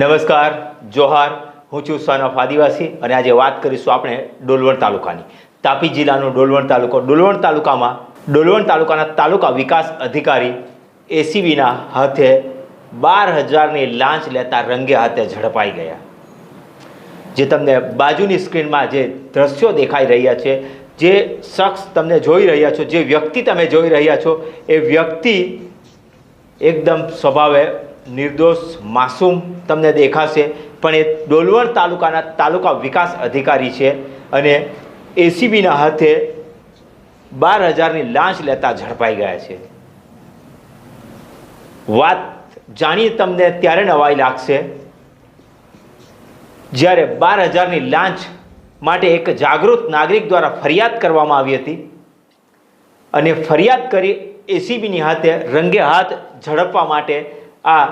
નમસ્કાર, જોહાર. હું છું સન આદિવાસી અને આજે વાત કરીશું આપણે ડોલવણ તાલુકાની. તાપી જિલ્લાનો ડોલવણ તાલુકો. ડોલવણ તાલુકામાં ડોલવણ તાલુકાના તાલુકા વિકાસ અધિકારી એસીબીના હાથે બાર હજારની લાંચ લેતા રંગે હાથે ઝડપાઈ ગયા. જે તમને બાજુની સ્ક્રીનમાં જે દ્રશ્યો દેખાઈ રહ્યા છે, જે શખ્સ તમને જોઈ રહ્યા છો, જે વ્યક્તિ તમે જોઈ રહ્યા છો, એ વ્યક્તિ એકદમ સ્વભાવે નિર્દોષ માસૂમ તમને દેખાશે, પણ એ ડોલવણ તાલુકાના તાલુકા વિકાસ અધિકારી છે અને એસીબીના હાથે બાર હજારની લાંચ લેતા ઝડપાઈ ગયા છે. વાત જાણી તમને ત્યારે નવાઈ લાગશે, જ્યારે બાર હજારની લાંચ માટે એક જાગૃત નાગરિક દ્વારા ફરિયાદ કરવામાં આવી હતી અને ફરિયાદ કરી એસીબીની હાથે રંગે હાથ ઝડપવા માટે આ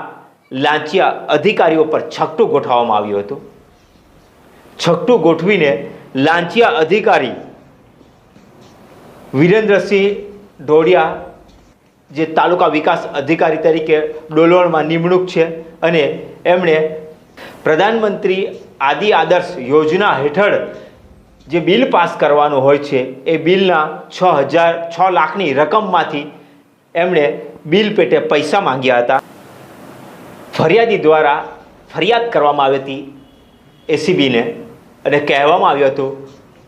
લાંચિયા અધિકારીઓ પર છકટું ગોઠવવામાં આવ્યું હતું. છકટું ગોઠવીને લાંચિયા અધિકારી વિરેન્દ્રસિંહ ઢોડિયા જે તાલુકા વિકાસ અધિકારી તરીકે ડોલવણમાં નિમણૂક છે અને એમણે પ્રધાનમંત્રી આદિ આદર્શ યોજના હેઠળ જે બિલ પાસ કરવાનું હોય છે, એ બિલના છ હજાર છ લાખની રકમમાંથી એમણે બિલ પેટે પૈસા માંગ્યા હતા. ફરિયાદી દ્વારા ફરિયાદ કરવામાં આવી હતી એસીબીને અને કહેવામાં આવ્યું હતું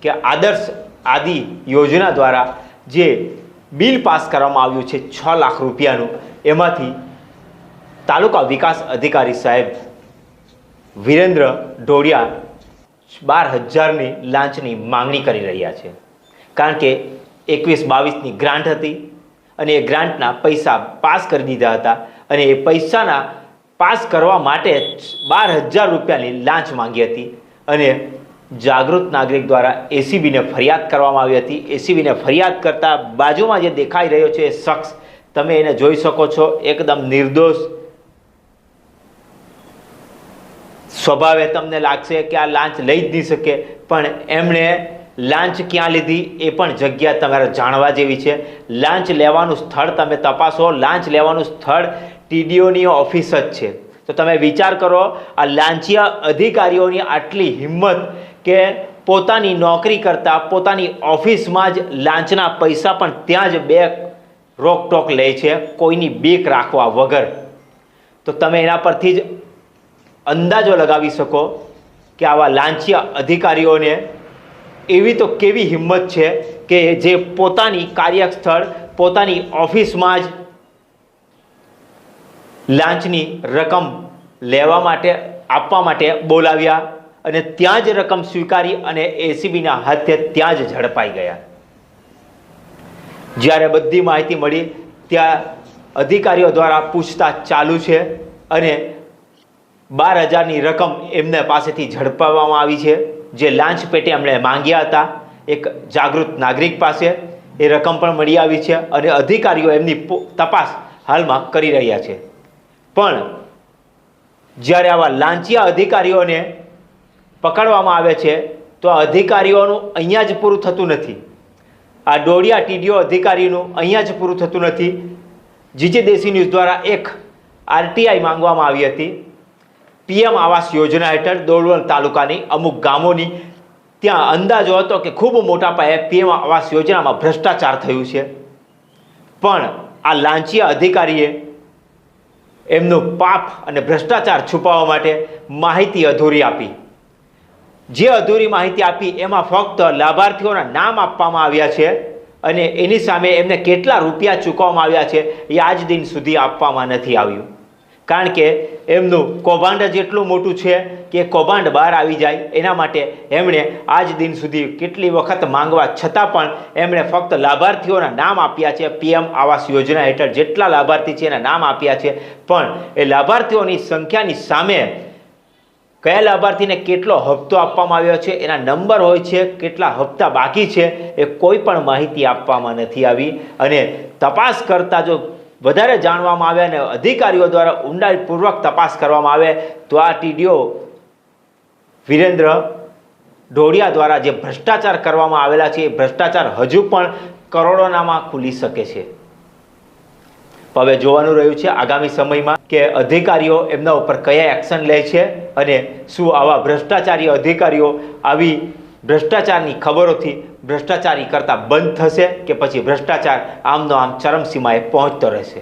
કે આદર્શ આદિ યોજના દ્વારા જે બિલ પાસ કરવામાં આવ્યું છે છ લાખ રૂપિયાનું, એમાંથી તાલુકા વિકાસ અધિકારી સાહેબ વિરેન્દ્ર ઢોડિયા બાર હજારની લાંચની માંગણી કરી રહ્યા છે. કારણ કે એકવીસ બાવીસની ગ્રાન્ટ હતી અને એ ગ્રાન્ટના પૈસા પાસ કરી દીધા હતા અને એ પૈસાના પાસ કરવા માટે બાર હજાર રૂપિયાની લાંચ માંગી હતી અને જાગૃત નાગરિક દ્વારા એસીબીને ફરિયાદ કરવામાં આવી હતી. એસીબીને ફરિયાદ કરતાં બાજુમાં જે દેખાઈ રહ્યો છે એ શખ્સ તમે એને જોઈ શકો છો. એકદમ નિર્દોષ સ્વભાવે તમને લાગશે કે આ લાંચ લઈ જ નહીં શકે, પણ એમણે લાંચ ક્યાં લીધી એ પણ જગ્યા તમારે જાણવા જેવી છે. લાંચ લેવાનું સ્થળ તમે તપાસો. લાંચ લેવાનું સ્થળ ટીડીઓની ઓફિસ જ છે. તો તમે વિચાર કરો, આ લાંચિયા અધિકારીઓની આટલી હિંમત કે પોતાની નોકરી કરતાં પોતાની ઓફિસમાં જ લાંચના પૈસા પણ ત્યાં જ બે રોકટોક લે છે, કોઈની બીક રાખવા વગર. તો તમે એના પરથી જ અંદાજો લગાવી શકો કે આવા લાંચિયા અધિકારીઓને એવી તો કેવી હિંમત છે કે જે પોતાની કાર્યસ્થળ, પોતાની ઓફિસમાં જ લાંચની રકમ લેવા માટે, આપવા માટે બોલાવ્યા અને ત્યાં જ રકમ સ્વીકારી અને એસીબીના હાથે ત્યાં જ ઝડપાઈ ગયા. જ્યારે બધી માહિતી મળી, ત્યાં અધિકારીઓ દ્વારા પૂછતાછ ચાલુ છે અને બાર હજારની રકમ એમને પાસેથી ઝડપાવવામાં આવી છે. જે લાંચ પેટે એમણે માંગ્યા હતા. એક જાગૃત નાગરિક પાસે એ રકમ પણ મળી આવી છે અને અધિકારીઓ એમની તપાસ હાલમાં કરી રહ્યા છે. પણ જ્યારે આવા લાંચિયા અધિકારીઓને પકડવામાં આવે છે, તો આ અધિકારીઓનું અહીંયા જ પૂરું થતું નથી. આ ડોડિયા ટીડીઓ અધિકારીનું અહીંયા જ પૂરું થતું નથી. જીજે દેશી ન્યૂઝ દ્વારા એક આરટીઆઈ માંગવામાં આવી હતી. પીએમ આવાસ યોજના હેઠળ દોડવણ તાલુકાની અમુક ગામોની ત્યાં અંદાજો હતો કે ખૂબ મોટા પાયે પીએમ આવાસ યોજનામાં ભ્રષ્ટાચાર થયું છે. પણ આ લાંચિયા અધિકારીએ એમનું પાપ અને ભ્રષ્ટાચાર છુપાવવા માટે માહિતી અધૂરી આપી. જે અધૂરી માહિતી આપી, એમાં ફક્ત લાભાર્થીઓના નામ આપવામાં આવ્યા છે અને એની સામે એમને કેટલા રૂપિયા ચૂકવવામાં આવ્યા છે એ આજ દિન સુધી આપવામાં નથી આવ્યું. કારણ કે એમનું કૌભાંડ જ એટલું મોટું છે કે કૌભાંડ બહાર આવી જાય એના માટે એમણે આજ દિન સુધી કેટલી વખત માંગવા છતાં પણ એમણે ફક્ત લાભાર્થીઓના નામ આપ્યા છે. પીએમ આવાસ યોજના હેઠળ જેટલા લાભાર્થી છે એના નામ આપ્યા છે. પણ એ લાભાર્થીઓની સંખ્યાની સામે કયા લાભાર્થીને કેટલો હપ્તો આપવામાં આવ્યો છે, એના નંબર હોય છે, કેટલા હપ્તા બાકી છે, એ કોઈ પણ માહિતી આપવામાં નથી આવી. અને તપાસ કરતાં જો વધારે જાણવામાં આવે અને અધિકારીઓ દ્વારા ઊંડાઈપૂર્વક તપાસ કરવામાં આવે, તો આ ટીડીઓ વિરેન્દ્ર ઢોળિયા દ્વારા જે ભ્રષ્ટાચાર કરવામાં આવેલા છે, એ ભ્રષ્ટાચાર હજુ પણ કરોડોનામાં ખુલી શકે છે. હવે જોવાનું રહ્યું છે આગામી સમયમાં કે અધિકારીઓ એમના ઉપર કયા એક્શન લે છે અને શું આવા ભ્રષ્ટાચારી અધિકારીઓ આવી ભ્રષ્ટાચારની ખબરોથી ભ્રષ્ટાચારી કરતા બંધ થશે કે પછી ભ્રષ્ટાચાર આમનો આમ ચરમસીમાએ પહોંચતો રહેશે.